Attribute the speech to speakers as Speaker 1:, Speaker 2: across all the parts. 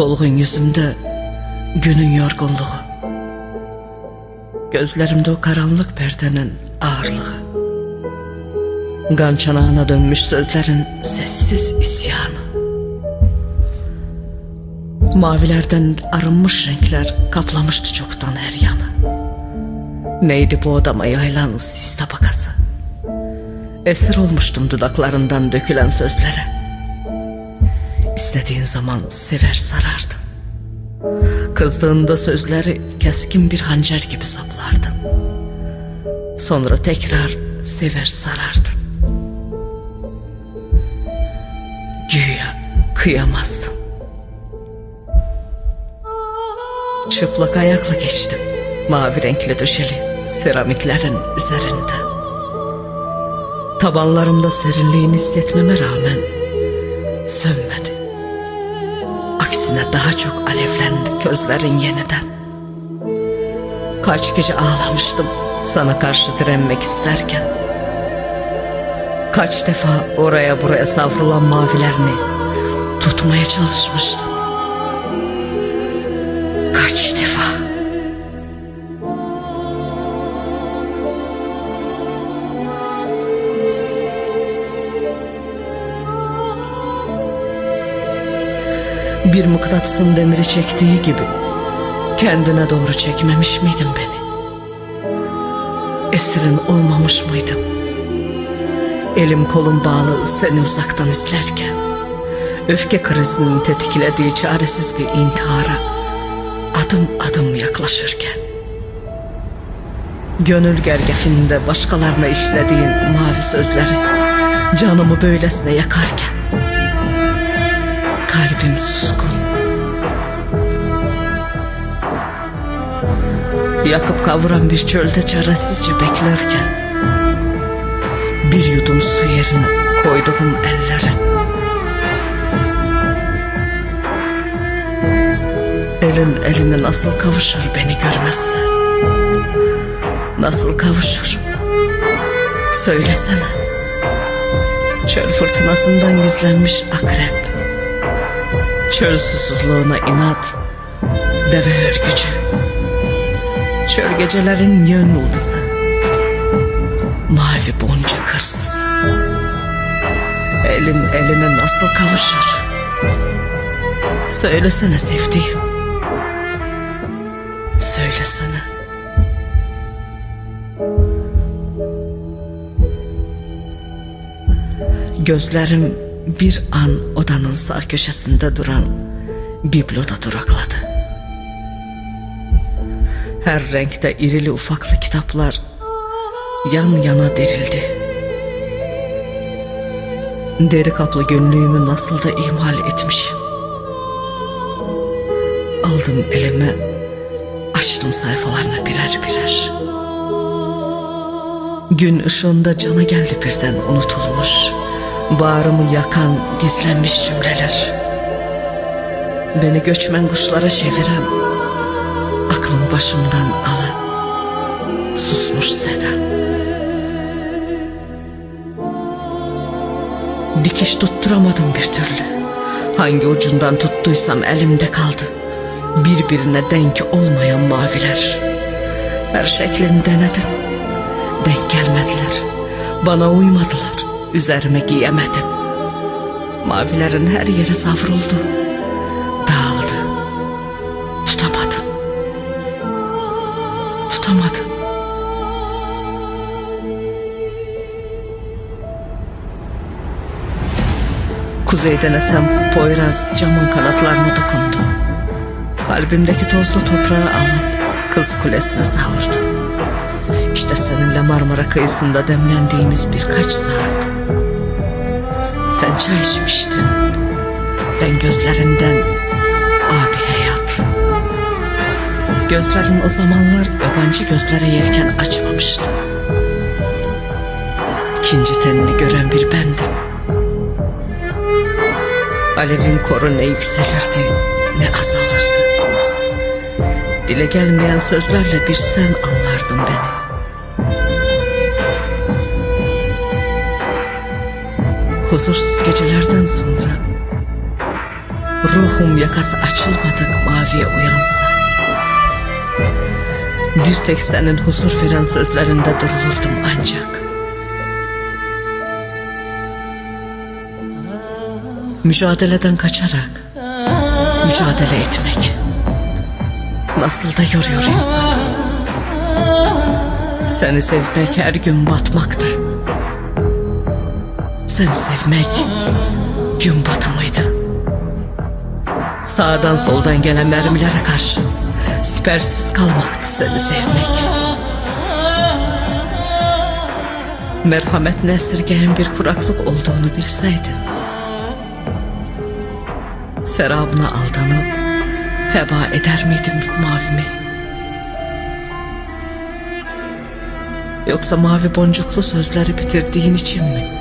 Speaker 1: Solgun yüzümde günün yorgunluğu. Gözlerimde o karanlık perdenin ağırlığı. Kan çanağına dönmüş sözlerin sessiz isyanı. Mavilerden arınmış renkler kaplamıştı çoktan her yanı. Neydi bu odama yayılan sis tabakası? Esir olmuştum dudaklarından dökülen sözlere. İstediğin zaman sever sarardın. Kızdığında sözleri keskin bir hançer gibi saplardın. Sonra tekrar sever sarardın. Güya kıyamazdın. Çıplak ayakla geçtim. Mavi renkli döşeli seramiklerin üzerinde. Tabanlarımda serinliğini hissetmeme rağmen sönmedi. Aksine daha çok alevlendi gözlerin yeniden. Kaç gece ağlamıştım sana karşı direnmek isterken. Kaç defa oraya buraya savrulan mavilerini tutmaya çalışmıştım. Kaç defa. Bir mıknatısın demiri çektiği gibi kendine doğru çekmemiş miydin beni? Esirin olmamış mıydım? Elim kolum bağlı seni uzaktan izlerken Öfke krizinin tetiklediği çaresiz bir intihara Adım adım yaklaşırken Gönül gergefinde başkalarına işlediğin mavi sözleri Canımı böylesine yakarken Kalbim suskun. Yakıp kavuran bir çölde çaresizce beklerken Bir yudum su yerine koyduğum ellerin Elin elime nasıl kavuşur beni görmezsen Nasıl kavuşur? Söylesene. Çöl fırtınasından gizlenmiş akrep Çöl susuzluğuna inat Deve örgücü. Çöl gecelerin yön yıldızı Mavi boncuk hırsızı. Elin elime nasıl kavuşur? Söylesene sevdiğim. Söylesene. Gözlerim bir an odanın sağ köşesinde duran bibloda durakladı. Her renkte irili ufaklı kitaplar yan yana derildi. Deri kaplı günlüğümü nasıl da ihmal etmişim. Aldım elime, açtım sayfalarını birer birer. Gün ışığında cana geldi birden unutulmuş. Bağrımı yakan gizlenmiş cümleler. Beni göçmen kuşlara çeviren, aklım başımdan alan, susmuş seden. Dikiş tutturamadım bir türlü. Hangi ucundan tuttuysam elimde kaldı. Birbirine denk olmayan maviler. Her şeklini denedim. Denk gelmediler. Bana uymadılar. Üzerime giyemedim. Mavilerin her yeri savruldu. Dağıldı. Tutamadım. Tutamadım. Kuzeyden esen Poyraz camın kanatlarına dokundu. Kalbimdeki tozlu toprağı alıp kız kulesine savurdu. İşte seninle Marmara kıyısında demlendiğimiz birkaç saat. Sen çay içmiştin. Ben gözlerinden abi hayat. Gözlerin o zamanlar yabancı gözlere yelken açmamıştı. İkinci tenini gören bir bendim. Alevin koru ne yükselirdi ne azalırdı. Dile gelmeyen sözlerle bir sen anlardın beni. Huzursuz gecelerden sonra Ruhum yakası açılmadık maviye uyansa Bir tek senin huzur veren sözlerinde durulurdum ancak. Mücadeleden kaçarak Mücadele etmek Nasıl da yoruyor insan Seni sevmek her gün batmaktı Seni sevmek gün batımıydı. Sağdan soldan gelen mermilere karşı Sipersiz kalmaktı seni sevmek. Merhamet nesirgeyen bir kuraklık olduğunu bilseydin Serabına aldanıp Heba eder miydim mavimi? Yoksa mavi boncuklu sözleri bitirdiğin için mi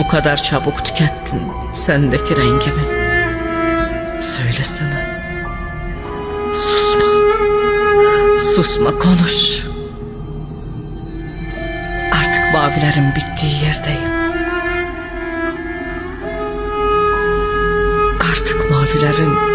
Speaker 1: bu kadar çabuk tükettin sendeki rengimi. Söylesene. Susma. Susma konuş. Artık mavilerin bittiği yerdeyim. Artık mavilerin